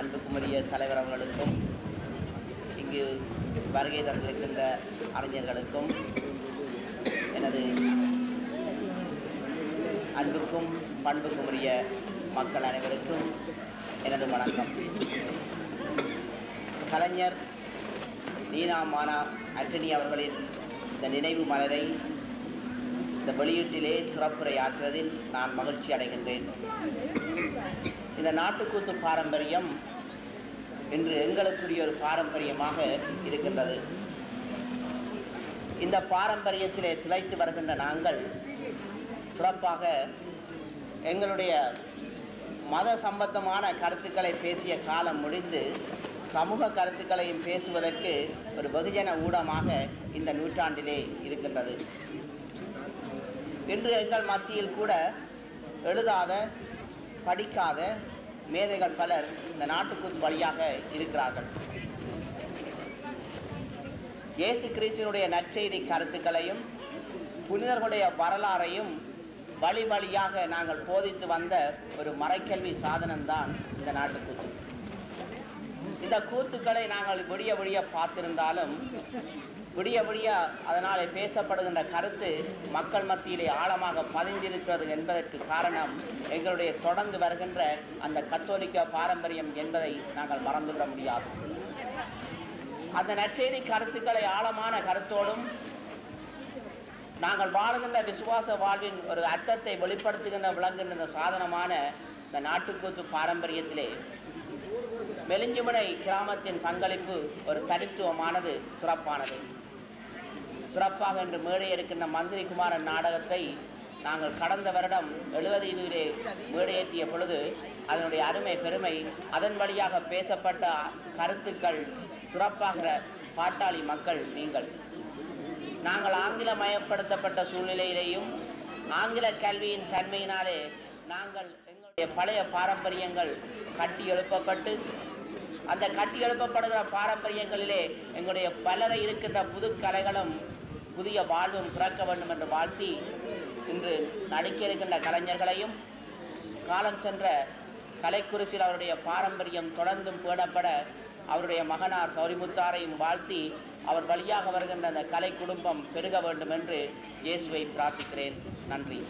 அன்புக்குரிய தலைவர் அவர்களுக்கும் இங்கு வருகை தந்திருக்கின்ற அறிஞர்களுக்கும் எனது அன்புக்கும் பண்புக்கும்ரிய மக்கள் அனைவருக்கும் எனது வணக்கம். கலைஞர் நீனா மானா அட்டனி அவர்களின் இந்த நினைவு மலரை இந்த வெளியீட்டிலே சிறப்புரை ஆற்றுவதில் நான் மகிழ்ச்சி அடைகின்றேன். இந்த நாட்டுக்கூத்து பாரம்பரியம் இன்று எங்களுக்குரிய ஒரு பாரம்பரியமாக இருக்கின்றது. இந்த பாரம்பரியத்திலே திளைத்து வருகின்ற நாங்கள் சிறப்பாக எங்களுடைய மத சம்பந்தமான கருத்துக்களை பேசிய காலம் முடிந்து சமூக கருத்துக்களையும் பேசுவதற்கு ஒரு வெகுஜன ஊடமாக இந்த நூற்றாண்டிலே இருக்கின்றது. இன்று எங்கள் மத்தியில் கூட எழுதாத படிக்காத மேதைகள் பலர் இந்த நாட்டுக்கு வழியாக இருக்கிறார்கள். இயேசு கிறிஸ்தினுடைய நற்செய்தி கருத்துக்களையும் புனிதர்களுடைய வரலாறையும் வழி வழியாக நாங்கள் போதித்து வந்த ஒரு மறைக்கல்வி சாதனம்தான் இந்த நாட்டுக்கூத்து. இந்த கூத்துக்களை நாங்கள் விடிய விடிய பார்த்திருந்தாலும் விடிய விடிய அதனாலே பேசப்படுகின்ற கருத்து மக்கள் மத்தியிலே ஆழமாக பதிந்திருக்கிறது என்பதற்கு காரணம் எங்களுடைய தொடர்ந்து வருகின்ற அந்த கத்தோலிக்க பாரம்பரியம் என்பதை நாங்கள் மறந்துவிட முடியாது. அந்த நற்செய்தி கருத்துக்களை ஆழமான கருத்தோடும் நாங்கள் வாழுகின்ற விசுவாச வாழ்வின் ஒரு அர்த்தத்தை வெளிப்படுத்துகின்ற விளங்குகின்ற இந்த சாதனமான இந்த நாட்டுக்கூத்து பாரம்பரியத்திலே மெலிஞ்சுமனை கிராமத்தின் பங்களிப்பு ஒரு தனித்துவமானது சிறப்பானது. சிறப்பாக இன்று மேடை இருக்கின்ற மந்திரி குமாரன் நாடகத்தை நாங்கள் கடந்த வருடம் எழுபதிலே மேடையேற்றிய பொழுது அதனுடைய அருமை பெருமை அதன் வழியாக பேசப்பட்ட கருத்துக்கள் சிறப்பாகிற பாட்டாளி மக்கள் நீங்கள். நாங்கள் ஆங்கில மயப்படுத்தப்பட்ட சூழ்நிலையிலேயும் ஆங்கில கல்வியின் தன்மையினாலே நாங்கள் எங்களுடைய பழைய பாரம்பரியங்கள் கட்டி எழுப்பப்பட்டு அந்த கட்டி எழுப்பப்படுகிற பாரம்பரியங்களிலே எங்களுடைய பலரை இருக்கின்ற புது கலைகளும் புதிய வாழ்வும் பிறக்க வேண்டும் என்று வாழ்த்தி இன்று நடிக்க இருக்கின்ற கலைஞர்களையும் காலம் சென்ற கலைக்குரிசில் அவருடைய பாரம்பரியம் தொடர்ந்தும் பேணப்பட அவருடைய மகனார் சௌரிமுத்தாரையும் வாழ்த்தி அவர் வழியாக வருகின்ற அந்த கலை குடும்பம் பெருக வேண்டும் என்று இயேசுவை பிரார்த்திக்கிறேன். நன்றி.